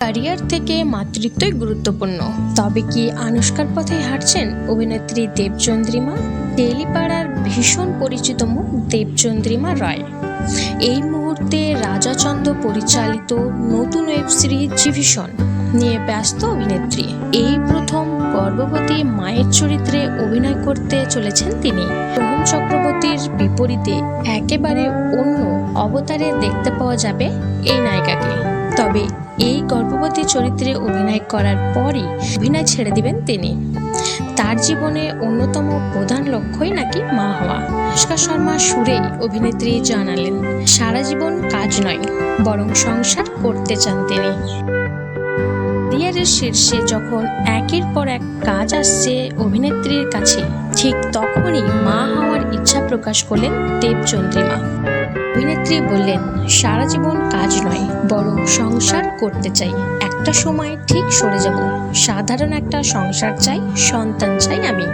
Career থেকে মাতৃত্বই গুরুত্বপূর্ণ। তবে কি আনুষ্কার পথে হাঁটছেন অভিনেত্রী দেবচন্দ্রিমা? টেলিপাড়ার ভীষণ পরিচিত মুখ দেবচন্দ্রিমা রায়। এই মুহূর্তে রাজাচন্দ পরিচালিত নতুন ওয়েব সিরিজ জীবিষণ নিয়ে ব্যস্ত অভিনেত্রী। এই প্রথম গর্ভবতী মায়ের চরিত্রে অভিনয় করতে চলেছেন তিনি। সোহম চক্রবর্তীর বিপরীতে একেবারে অন্য অবতারে দেখতে পাওয়া যাবে এই নায়িকাকে। তবে এই গর্ভবতী চরিত্রে অভিনয় করার পরই অভিনয় ছেড়ে দিবেন তিনি। তার জীবনে অন্যতম প্রধান লক্ষ্যই নাকি মা হওয়া। অনুষ্কা শর্মা সুরেই অভিনেত্রী জানালেন, সারা জীবন কাজ নয়, বরং সংসার করতে চান তিনি। ক্যারিয়ারের শীর্ষে যখন একের পর এক কাজ আসছে অভিনেত্রীর কাছে, ঠিক তখনই মা হওয়ার ইচ্ছা প্রকাশ করলেন দেবচন্দ্রিমা। অভিনেত্রী বললেন, সারা জীবন কাজ নয়, বরং সংসার করতে চাই। একটা সময় ঠিক সরে যাব। সাধারণ একটা সংসার চাই, সন্তান চাই আমি।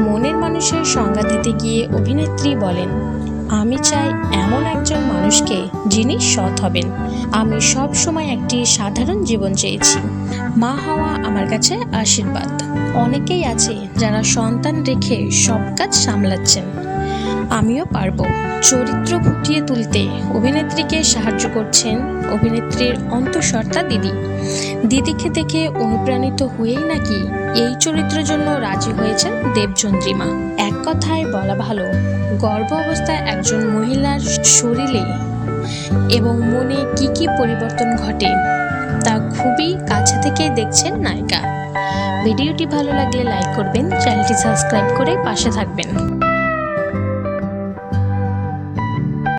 মনের মানুষের সংজ্ঞা দিতে গিয়ে অভিনেত্রী বলেন, আমি চাই এমন একজন মানুষকে যিনি সৎ হবেন। আমি সব সময় একটি সাধারণ জীবন চেয়েছি। মা হওয়া আমার কাছে আশীর্বাদ। অনেকেই আছে যারা সন্তান রেখে সব কাজ সামলাচ্ছেন। আমিও পারব। চরিত্র ফুটিয়ে তুলতে অভিনেত্রীকে সাহায্য করছেন অভিনেত্রীর অন্তঃসত্ত্বা দিদি। দিদিকে দেখে অনুপ্রাণিত হয়েই নাকি এই চরিত্রের জন্য রাজি হয়েছেন দেবচন্দ্রিমা। এক কথায় বলা ভালো, গর্ভ অবস্থায় একজন মহিলার শরীরে এবং মনে কি কি পরিবর্তন ঘটে তা খুবই কাছে থেকে দেখছেন নায়িকা। ভিডিওটি ভালো লাগলে লাইক করবেন, চ্যানেলটি সাবস্ক্রাইব করে পাশে থাকবেন।